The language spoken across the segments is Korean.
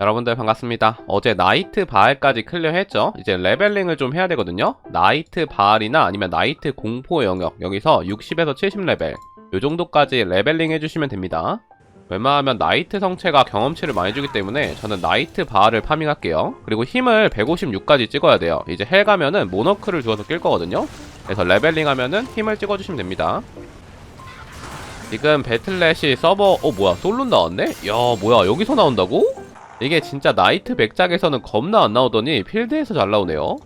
여러분들 반갑습니다. 어제 나이트 바알까지 클리어했죠? 이제 레벨링을 좀 해야 되거든요? 나이트 바알이나 아니면 나이트 공포 영역 여기서 60에서 70레벨 요 정도까지 레벨링 해주시면 됩니다. 웬만하면 나이트 성체가 경험치를 많이 주기 때문에 저는 나이트 바알을 파밍할게요. 그리고 힘을 156까지 찍어야 돼요. 이제 헬 가면은 모너크를 주어서 낄 거거든요? 그래서 레벨링 하면은 힘을 찍어주시면 됩니다. 지금 배틀넷이 서버 어 뭐야 솔론 나왔네? 야 뭐야 여기서 나온다고? 이게 진짜 나이트 백작에서는 겁나 안 나오더니 필드에서 잘 나오네요.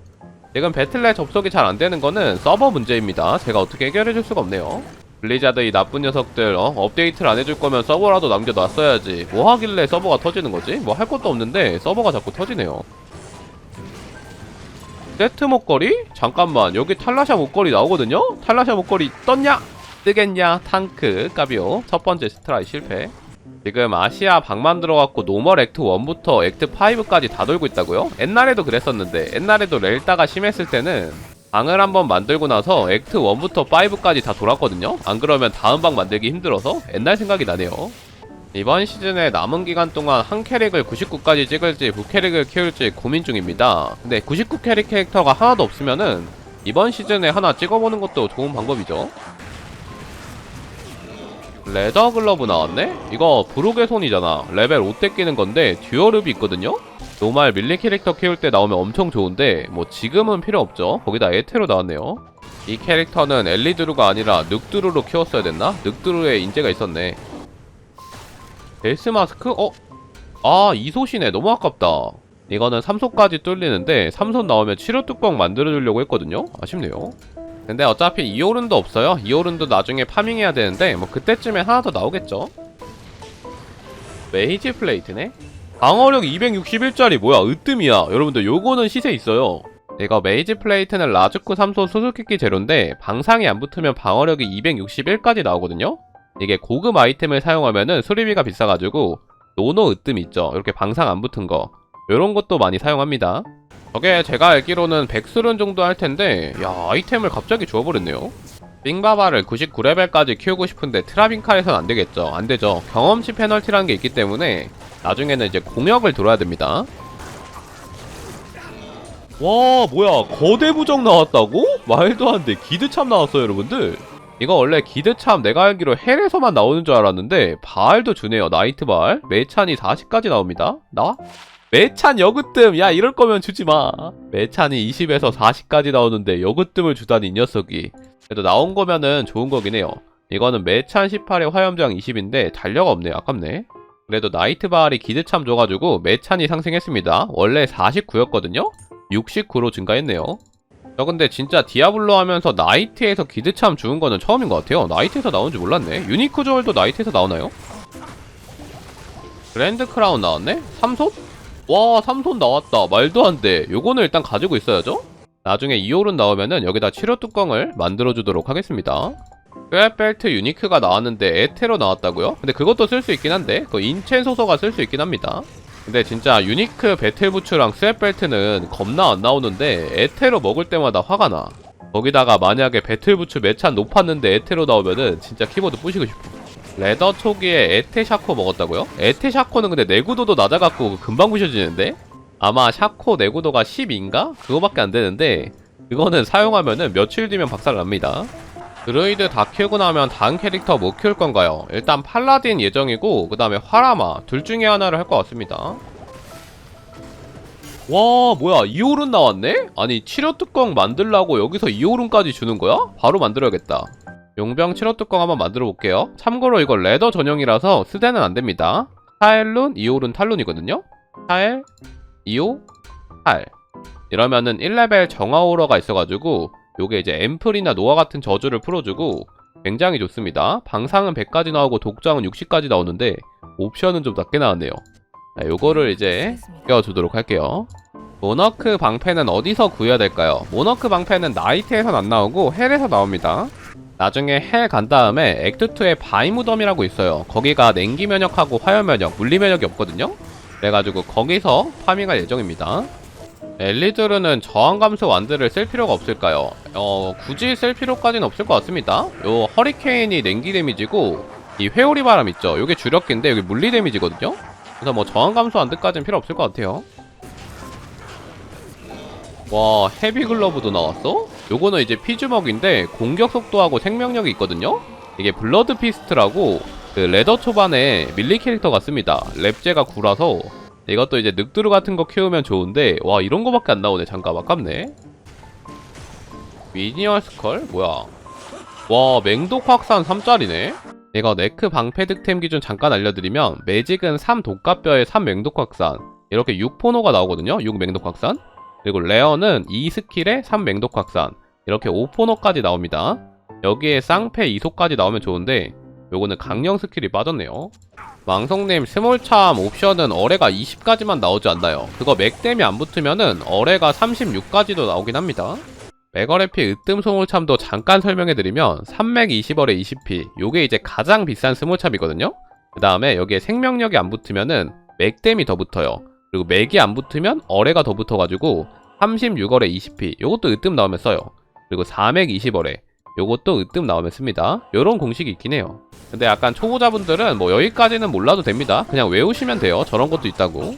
지금 배틀넷 접속이 잘 안 되는 거는 서버 문제입니다. 제가 어떻게 해결해 줄 수가 없네요. 블리자드 이 나쁜 녀석들 어? 업데이트를 안 해줄 거면 서버라도 남겨놨어야지. 뭐 하길래 서버가 터지는 거지? 뭐 할 것도 없는데 서버가 자꾸 터지네요. 세트 목걸이? 잠깐만 여기 탈라샤 목걸이 나오거든요? 탈라샤 목걸이 떴냐? 뜨겠냐? 탕크 까비오 첫 번째 스트라이 실패 지금 아시아 방만 들어갔고 노멀 액트 1부터 액트 5까지 다 돌고 있다고요? 옛날에도 그랬었는데 옛날에도 렐다가 심했을 때는 방을 한번 만들고 나서 액트 1부터 5까지 다 돌았거든요? 안 그러면 다음 방 만들기 힘들어서 옛날 생각이 나네요 이번 시즌에 남은 기간 동안 한 캐릭을 99까지 찍을지 9캐릭을 키울지 고민 중입니다 근데 99캐릭 캐릭터가 하나도 없으면은 이번 시즌에 하나 찍어보는 것도 좋은 방법이죠 레더 글러브 나왔네? 이거 브룩의 손이잖아. 레벨 5대 끼는 건데 듀얼읍이 있거든요? 노말 밀리 캐릭터 키울 때 나오면 엄청 좋은데 뭐 지금은 필요 없죠. 거기다 에테로 나왔네요. 이 캐릭터는 엘리드루가 아니라 늑드루로 키웠어야 됐나? 늑드루에 인재가 있었네. 데스 마스크? 어? 아 이소시네 너무 아깝다. 이거는 3소까지 뚫리는데 3소 나오면 치료 뚜껑 만들어주려고 했거든요? 아쉽네요. 근데 어차피 이오른도 없어요. 이오른도 나중에 파밍해야 되는데 뭐 그때쯤에 하나 더 나오겠죠. 메이지 플레이트네. 방어력 261짜리 뭐야? 으뜸이야. 여러분들 요거는 시세 있어요. 이거 메이지 플레이트는 라즈쿠 3소 수수께끼 재료인데 방상이 안 붙으면 방어력이 261까지 나오거든요. 이게 고급 아이템을 사용하면은 수리비가 비싸가지고 노노 으뜸 있죠. 이렇게 방상 안 붙은 거. 요런 것도 많이 사용합니다. 저게 제가 알기로는 100수른 정도 할 텐데 야 아이템을 갑자기 주워버렸네요. 빙바바를 99레벨까지 키우고 싶은데 트라빈칼에선 안되겠죠. 안되죠. 경험치 페널티라는 게 있기 때문에 나중에는 이제 공역을 돌아야 됩니다. 와 뭐야. 거대 부적 나왔다고? 말도 안돼. 기드참 나왔어요 여러분들. 이거 원래 기드참 내가 알기로 헬에서만 나오는 줄 알았는데 바알도 주네요. 나이트 바알. 매찬이 40까지 나옵니다. 나? 매찬 여그뜸 야 이럴 거면 주지 마. 매찬이 20에서 40까지 나오는데 여그뜸을 주다니 이 녀석이. 그래도 나온 거면은 좋은 거긴 해요. 이거는 매찬 18에 화염장 20인데 달력 없네. 아깝네. 그래도 나이트 바알이 기드참 줘가지고 매찬이 상승했습니다. 원래 49였거든요? 69로 증가했네요. 저 근데 진짜 디아블로 하면서 나이트에서 기드참 주는 거는 처음인 것 같아요. 나이트에서 나온 줄 몰랐네. 유니크 조얼도 나이트에서 나오나요? 그랜드 크라운 나왔네? 3솥? 와 삼손 나왔다. 말도 안돼. 요거는 일단 가지고 있어야죠. 나중에 이올은 나오면은 여기다 치료 뚜껑을 만들어 주도록 하겠습니다. 스웨벨트 유니크가 나왔는데 에테로 나왔다고요? 근데 그것도 쓸 수 있긴 한데 그 인첸 소서가 쓸 수 있긴 합니다. 근데 진짜 유니크 배틀부츠랑 스웨벨트는 겁나 안 나오는데 에테로 먹을 때마다 화가 나. 거기다가 만약에 배틀부츠 매찬 높았는데 에테로 나오면은 진짜 키보드 부시고 싶어 레더 초기에 에테 샤코 먹었다고요? 에테 샤코는 근데 내구도도 낮아갖고 금방 부셔지는데? 아마 샤코 내구도가 10인가? 그거밖에 안 되는데 그거는 사용하면은 며칠 뒤면 박살납니다. 드루이드 다 키우고 나면 다음 캐릭터 뭐 키울 건가요? 일단 팔라딘 예정이고 그 다음에 화라마 둘 중에 하나를 할 것 같습니다. 와 뭐야 이오른 나왔네? 아니 치료 뚜껑 만들라고 여기서 이오른까지 주는 거야? 바로 만들어야겠다. 용병 치료 뚜껑 한번 만들어 볼게요. 참고로 이거 레더 전용이라서 스대는 안 됩니다. 타일룬, 이올은 탈룬이거든요. 타일, 이오, 탈. 이러면은 1레벨 정화오러가 있어가지고 요게 이제 앰플이나 노아 같은 저주를 풀어주고 굉장히 좋습니다. 방상은 100까지 나오고 독장은 60까지 나오는데 옵션은 좀 낮게 나왔네요. 자, 요거를 이제 껴주도록 할게요. 모너크 방패는 어디서 구해야 될까요? 모너크 방패는 나이트에선 안 나오고 헬에서 나옵니다. 나중에 헬 간 다음에 액트2에 바이 무덤이라고 있어요. 거기가 냉기 면역하고 화염 면역, 물리 면역이 없거든요? 그래가지고 거기서 파밍할 예정입니다. 엘리드르는 저항 감소 완드를 쓸 필요가 없을까요? 어, 굳이 쓸 필요까지는 없을 것 같습니다. 요 허리케인이 냉기 데미지고 이 회오리 바람 있죠? 요게 주력기인데 여기 물리 데미지거든요? 그래서 뭐 저항 감소 안 듯까지는 필요 없을 것 같아요. 와 헤비 글러브도 나왔어? 요거는 이제 피주먹인데 공격 속도하고 생명력이 있거든요? 이게 블러드 피스트라고 그 레더 초반에 밀리 캐릭터 같습니다. 랩제가 구라서 이것도 이제 늑두루 같은 거 키우면 좋은데 와 이런 거밖에 안 나오네 잠깐 아깝네. 미니얼 스컬? 뭐야? 와 맹독 확산 3짜리네? 이거 네크 방패 득템 기준 잠깐 알려드리면 매직은 3 독가뼈에 3 맹독 확산 이렇게 6포노가 나오거든요 6 맹독 확산 그리고 레어는 2 스킬에 3 맹독 확산. 이렇게 5포노까지 나옵니다. 여기에 쌍패 2소까지 나오면 좋은데 요거는 강령 스킬이 빠졌네요. 망성님 스몰참 옵션은 어뢰가 20까지만 나오지 않나요? 그거 맥댐이 안 붙으면은 어뢰가 36까지도 나오긴 합니다. 메거레피 으뜸 소몰참도 잠깐 설명해드리면 3맥 20월에 20p 요게 이제 가장 비싼 스몰참이거든요? 그 다음에 여기에 생명력이 안 붙으면은 맥댐이 더 붙어요 그리고 맥이 안 붙으면 어뢰가 더 붙어가지고 36월에 20p 요것도 으뜸 나오면 써요. 그리고 4맥 20월에 요것도 으뜸 나오면 씁니다. 요런 공식이 있긴 해요. 근데 약간 초보자분들은 뭐 여기까지는 몰라도 됩니다. 그냥 외우시면 돼요. 저런 것도 있다고.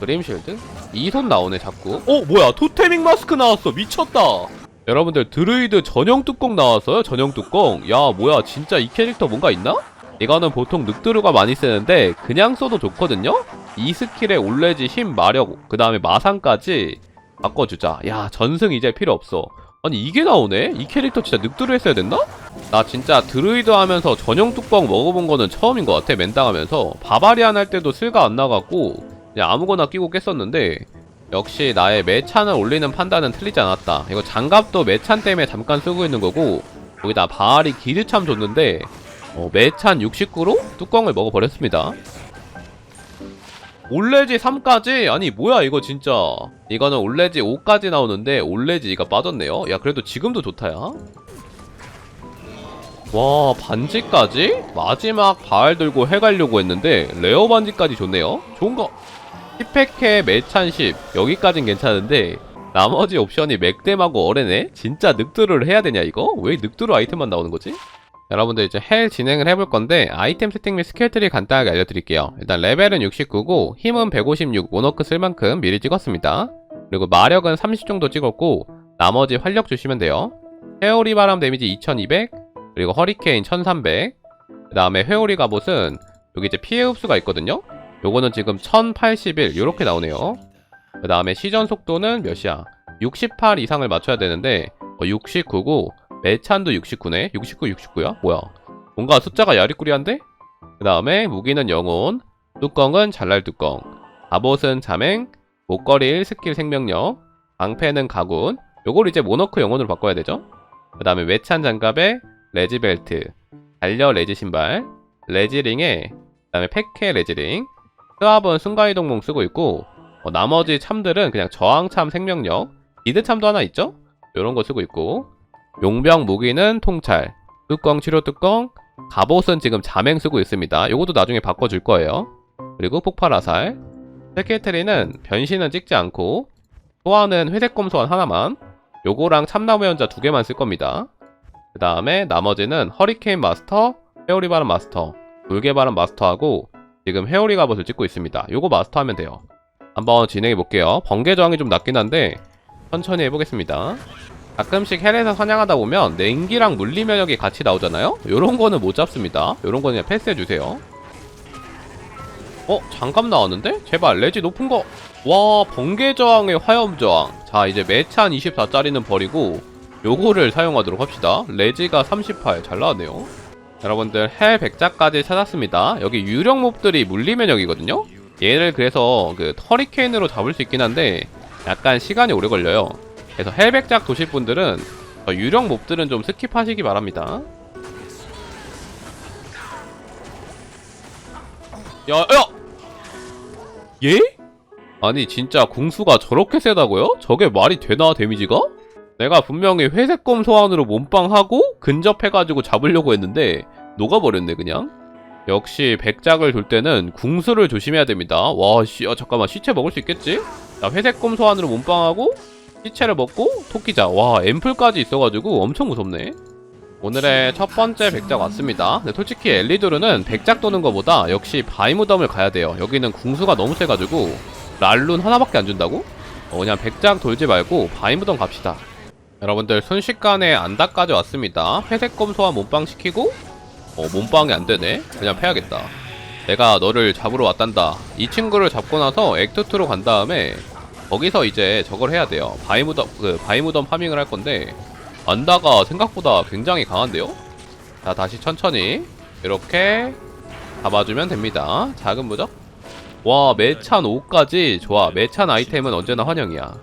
그림실드? 이 손 나오네 자꾸. 어 뭐야? 토테밍 마스크 나왔어. 미쳤다. 여러분들 드루이드 전용 뚜껑 나왔어요 전용 뚜껑. 야 뭐야? 진짜 이 캐릭터 뭔가 있나? 이거는 보통 늑드루가 많이 쓰는데 그냥 써도 좋거든요? 이 스킬에 올레지 힘 마력 그 다음에 마상까지 바꿔주자 야 전승 이제 필요 없어 아니 이게 나오네? 이 캐릭터 진짜 늑드루 했어야 됐나? 나 진짜 드루이드 하면서 전용 뚜껑 먹어본 거는 처음인 것 같아 맨땅 하면서 바바리안 할 때도 쓸가 안 나갔고 그냥 아무거나 끼고 깼었는데 역시 나의 매찬을 올리는 판단은 틀리지 않았다 이거 장갑도 매찬 때문에 잠깐 쓰고 있는 거고 거기다 바알이 기드참 줬는데 어, 매찬 69로 뚜껑을 먹어버렸습니다 올레지 3까지? 아니 뭐야 이거 진짜 이거는 올레지 5까지 나오는데 올레지가 빠졌네요 야 그래도 지금도 좋다 야 와 반지까지? 마지막 바알 들고 해가려고 했는데 레어 반지까지 좋네요 좋은거 10팩에 매찬 10 여기까진 괜찮은데 나머지 옵션이 맥댐하고 어레네? 진짜 늑두를 해야 되냐 이거? 왜 늑두루 아이템만 나오는 거지? 여러분들 이제 헬 진행을 해볼 건데 아이템 세팅 및 스킬 트리 간단하게 알려드릴게요. 일단 레벨은 69고 힘은 156 모너크 쓸 만큼 미리 찍었습니다. 그리고 마력은 30 정도 찍었고 나머지 활력 주시면 돼요. 회오리 바람 데미지 2200 그리고 허리케인 1300 그 다음에 회오리 갑옷은 여기 이제 피해 흡수가 있거든요. 요거는 지금 1081 이렇게 나오네요. 그 다음에 시전 속도는 몇이야? 68 이상을 맞춰야 되는데 어, 69고 매찬도 69네. 69, 69야? 뭐야? 뭔가 숫자가 야리꾸리한데? 그 다음에 무기는 영혼, 뚜껑은 잘날 뚜껑, 갑옷은 자맹, 목걸이 1 스킬 생명력, 방패는 가군. 요걸 이제 모너크 영혼으로 바꿔야 되죠? 그 다음에 외찬 장갑에 레지 벨트, 달려 레지 신발, 레지링에 그 다음에 팩케 레지링, 스왑은 순간이동몽 쓰고 있고 어, 나머지 참들은 그냥 저항참 생명력, 이드참도 하나 있죠? 요런 거 쓰고 있고 용병 무기는 통찰, 뚜껑 치료 뚜껑, 갑옷은 지금 자맹 쓰고 있습니다. 요것도 나중에 바꿔줄 거예요. 그리고 폭발화살, 세케트리는 변신은 찍지 않고 소환은 회색검 소환 하나만, 요거랑 참나무 연자 두 개만 쓸 겁니다. 그 다음에 나머지는 허리케인 마스터, 회오리 바람 마스터, 물개 바람 마스터하고 지금 회오리 갑옷을 찍고 있습니다. 요거 마스터하면 돼요. 한번 진행해 볼게요. 번개 저항이 좀 낮긴 한데 천천히 해보겠습니다. 가끔씩 헬에서 사냥하다 보면 냉기랑 물리 면역이 같이 나오잖아요? 요런 거는 못 잡습니다. 요런 거는 그냥 패스해주세요. 어? 장갑 나왔는데? 제발 레지 높은 거! 와 번개 저항의 화염 저항 자 이제 매찬 24짜리는 버리고 요거를 사용하도록 합시다. 레지가 38 잘 나왔네요. 여러분들 헬 100자까지 찾았습니다. 여기 유령 몹들이 물리 면역이거든요? 얘를 그래서 그 터리케인으로 잡을 수 있긴 한데 약간 시간이 오래 걸려요. 그래서 헬백작 도실 분들은 어, 유령 몹들은 좀 스킵하시기 바랍니다. 야, 야! 예? 아니 진짜 궁수가 저렇게 세다고요? 저게 말이 되나 데미지가? 내가 분명히 회색검 소환으로 몸빵하고 근접해가지고 잡으려고 했는데 녹아버렸네 그냥 역시 백작을 돌 때는 궁수를 조심해야 됩니다 와 씨, 아, 잠깐만 시체 먹을 수 있겠지? 나 회색검 소환으로 몸빵하고 시체를 먹고 토끼자 와 앰플까지 있어가지고 엄청 무섭네 오늘의 첫 번째 백작 왔습니다. 근데 솔직히 엘리도르는 백작 도는 것보다 역시 바이무덤을 가야 돼요. 여기는 궁수가 너무 세가지고 랄룬 하나밖에 안 준다고? 어, 그냥 백작 돌지 말고 바이무덤 갑시다. 여러분들 순식간에 안다까지 왔습니다. 회색검 소환 몸빵 시키고 어 몸빵이 안 되네. 그냥 패야겠다. 내가 너를 잡으러 왔단다. 이 친구를 잡고 나서 액트2로 간 다음에 거기서 이제 저걸 해야 돼요. 바이무덤 그 바이무덤 파밍을 할 건데 안다가 생각보다 굉장히 강한데요? 자, 다시 천천히 이렇게 잡아주면 됩니다. 작은 부적. 와, 매찬 5까지 좋아. 매찬 아이템은 언제나 환영이야.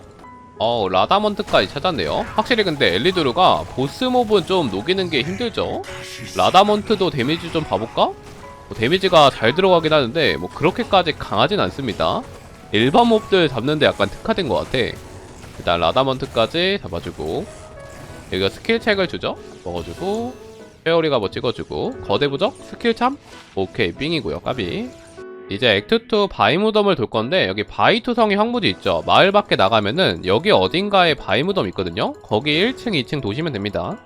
어, 라다먼트까지 찾았네요. 확실히 근데 엘리드루가 보스 몹은 좀 녹이는 게 힘들죠? 라다먼트도 데미지 좀 봐볼까? 뭐 데미지가 잘 들어가긴 하는데 뭐 그렇게까지 강하진 않습니다. 일반 몹들 잡는데 약간 특화된 것 같아. 일단 라다먼트까지 잡아주고 여기가 스킬 책을 주죠? 먹어주고 페어리가 뭐 찍어주고 거대 부적? 스킬 참? 오케이 삥이고요 까비. 이제 액트2 바이무덤을 돌 건데 여기 바이투성이 황무지 있죠? 마을 밖에 나가면은 여기 어딘가에 바이무덤 있거든요? 거기 1층 2층 도시면 됩니다.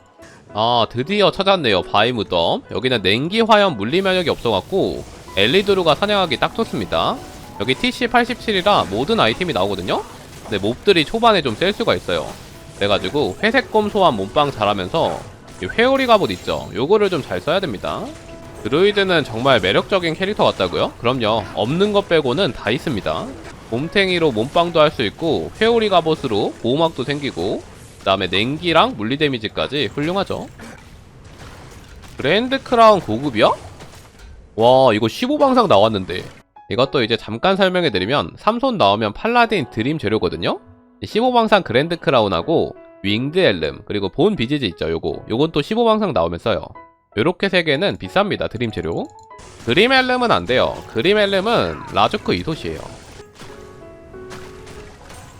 아 드디어 찾았네요 바이무덤. 여기는 냉기 화염 물리 면역이 없어갖고 엘리드루가 사냥하기 딱 좋습니다 여기 TC87이라 모든 아이템이 나오거든요? 근데 몹들이 초반에 좀 셀 수가 있어요. 그래가지고 회색검 소환 몸빵 잘하면서 이 회오리 갑옷 있죠? 요거를 좀 잘 써야 됩니다. 드루이드는 정말 매력적인 캐릭터 같다고요? 그럼요. 없는 것 빼고는 다 있습니다. 몸탱이로 몸빵도 할 수 있고 회오리 갑옷으로 보호막도 생기고 그 다음에 냉기랑 물리 데미지까지 훌륭하죠? 그랜드 크라운 고급이야? 와 이거 15방상 나왔는데 이것도 이제 잠깐 설명해 드리면 삼손 나오면 팔라딘 드림 재료거든요? 15방상 그랜드 크라운하고 윙드 엘름 그리고 본 비지지 있죠 요거. 요건 또 15방상 나오면 써요. 요렇게 세 개는 비쌉니다 드림 재료. 그림 엘름은 안 돼요. 그림 엘름은 라주크 이소시에요.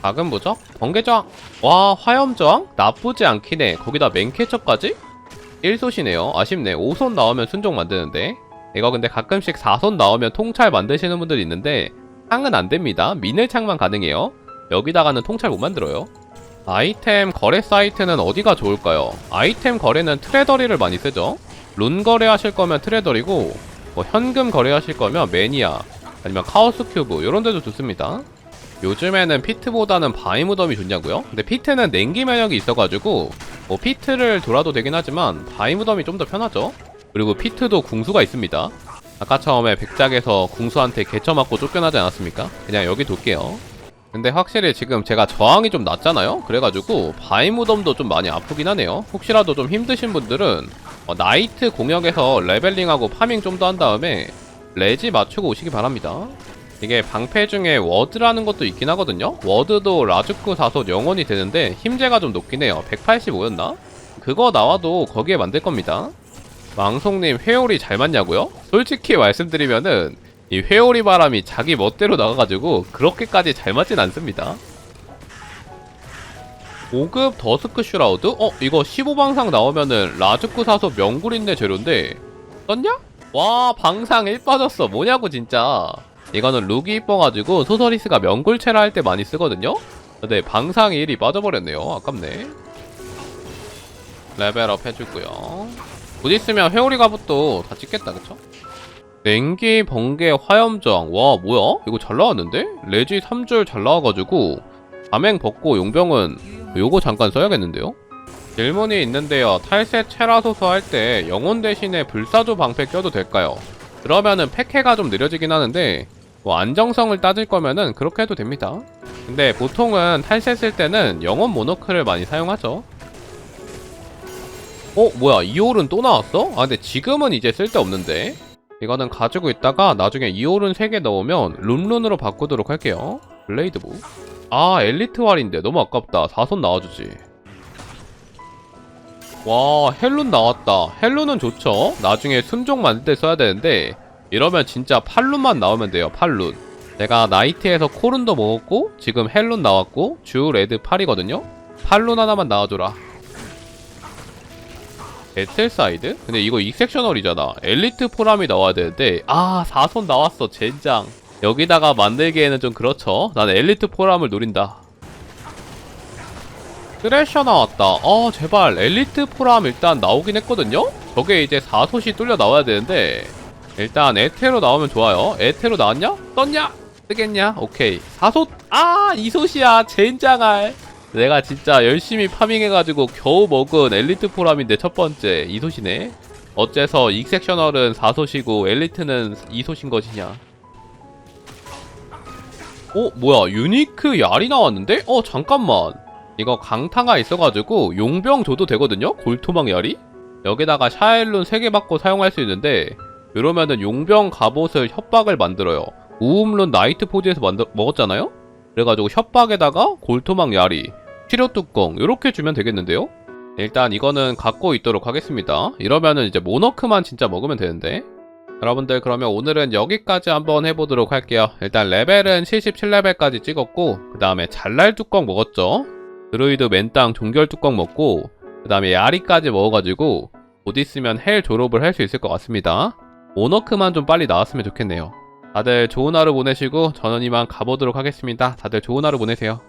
작은 부적? 번개 저항 와 화염 저항? 나쁘지 않긴 해. 거기다 맨캐쳐까지? 1소시네요. 아쉽네. 5손 나오면 순종 만드는데 이거 근데 가끔씩 4손 나오면 통찰 만드시는 분들이 있는데 창은 안됩니다 미늘창만 가능해요 여기다가는 통찰 못 만들어요. 아이템 거래 사이트는 어디가 좋을까요? 아이템 거래는 트레더리를 많이 쓰죠. 룬 거래하실 거면 트레더리고 뭐 현금 거래하실 거면 매니아 아니면 카오스 큐브 이런 데도 좋습니다. 요즘에는 피트보다는 바이무덤이 좋냐고요? 근데 피트는 냉기 면역이 있어가지고 뭐 피트를 돌아도 되긴 하지만 바이무덤이 좀 더 편하죠. 그리고 피트도 궁수가 있습니다. 아까 처음에 백작에서 궁수한테 개쳐 맞고 쫓겨나지 않았습니까? 그냥 여기 둘게요. 근데 확실히 지금 제가 저항이 좀 낮잖아요? 그래가지고 바이 무덤도 좀 많이 아프긴 하네요 혹시라도 좀 힘드신 분들은 어, 나이트 공역에서 레벨링하고 파밍 좀 더 한 다음에 레지 맞추고 오시기 바랍니다 이게 방패 중에 워드라는 것도 있긴 하거든요 워드도 라주크 사소 영원이 되는데 힘재가 좀 높긴 해요 185였나? 그거 나와도 거기에 만들 겁니다 망송님 회오리 잘 맞냐고요? 솔직히 말씀드리면은 이 회오리 바람이 자기 멋대로 나가가지고 그렇게까지 잘 맞진 않습니다. 5급 더스크 슈라우드? 어? 이거 15방상 나오면은 라즈쿠 사서 명굴인내 재료인데 썼냐? 와 방상 1 빠졌어 뭐냐고 진짜 이거는 룩이 이뻐가지고 소서리스가 명굴체라 할 때 많이 쓰거든요? 근데 방상 1이 빠져버렸네요 아깝네 레벨업 해주고요 곧 있으면 회오리 갑옷도 다 찍겠다 그쵸? 냉기, 번개, 화염저항. 와, 뭐야? 이거 잘 나왔는데? 레지 3줄 잘 나와가지고, 암행 벗고 용병은 요거 잠깐 써야겠는데요? 질문이 있는데요. 탈세 체라소서 할 때 영혼 대신에 불사조 방패 껴도 될까요? 그러면은 팩해가 좀 느려지긴 하는데, 뭐 안정성을 따질 거면은 그렇게 해도 됩니다. 근데 보통은 탈세 쓸 때는 영혼 모노크를 많이 사용하죠. 어, 뭐야, 이올은 또 나왔어? 아, 근데 지금은 이제 쓸데없는데? 이거는 가지고 있다가 나중에 이올은 3개 넣으면 룸룬으로 바꾸도록 할게요. 블레이드 부 아 엘리트 활인데 너무 아깝다. 4손 나와주지. 와 헬룬 나왔다. 헬룬은 좋죠? 나중에 순종 만들 때 써야 되는데 이러면 진짜 팔룬만 나오면 돼요 팔룬. 내가 나이트에서 코룬도 먹었고 지금 헬룬 나왔고 주 레드 8이거든요? 팔룬 하나만 나와줘라 배틀사이드? 근데 이거 익섹셔널이잖아 엘리트 포람이 나와야 되는데 아 4손 나왔어 젠장 여기다가 만들기에는 좀 그렇죠 난 엘리트 포람을 노린다 쓰레셔 나왔다. 어, 제발 엘리트 포람 일단 나오긴 했거든요? 저게 이제 4솥이 뚫려 나와야 되는데 일단 에테로 나오면 좋아요. 에테로 나왔냐? 떴냐? 뜨겠냐? 오케이. 4솥! 아! 2솥이야! 젠장할! 내가 진짜 열심히 파밍해가지고 겨우 먹은 엘리트 포람인데 첫 번째 2솥이네. 어째서 익섹셔널은 4솥이고 엘리트는 2솥인 것이냐. 어? 뭐야 유니크 얄이 나왔는데? 어 잠깐만 이거 강타가 있어가지고 용병 줘도 되거든요? 골토막 얄이? 여기다가 샤일룬 3개 받고 사용할 수 있는데 이러면은 용병 갑옷을 협박을 만들어요 우음룬 나이트 포지에서 만들, 먹었잖아요? 그래가지고 협박에다가 골토막 얄이 치료 뚜껑 이렇게 주면 되겠는데요? 일단 이거는 갖고 있도록 하겠습니다. 이러면은 이제 모너크만 진짜 먹으면 되는데. 여러분들 그러면 오늘은 여기까지 한번 해보도록 할게요. 일단 레벨은 77레벨까지 찍었고 그 다음에 잘날 뚜껑 먹었죠? 드루이드 맨땅 종결 뚜껑 먹고 그 다음에 야리까지 먹어가지고 곧 있으면 헬 졸업을 할 수 있을 것 같습니다. 오너크만 좀 빨리 나왔으면 좋겠네요. 다들 좋은 하루 보내시고 저는 이만 가보도록 하겠습니다. 다들 좋은 하루 보내세요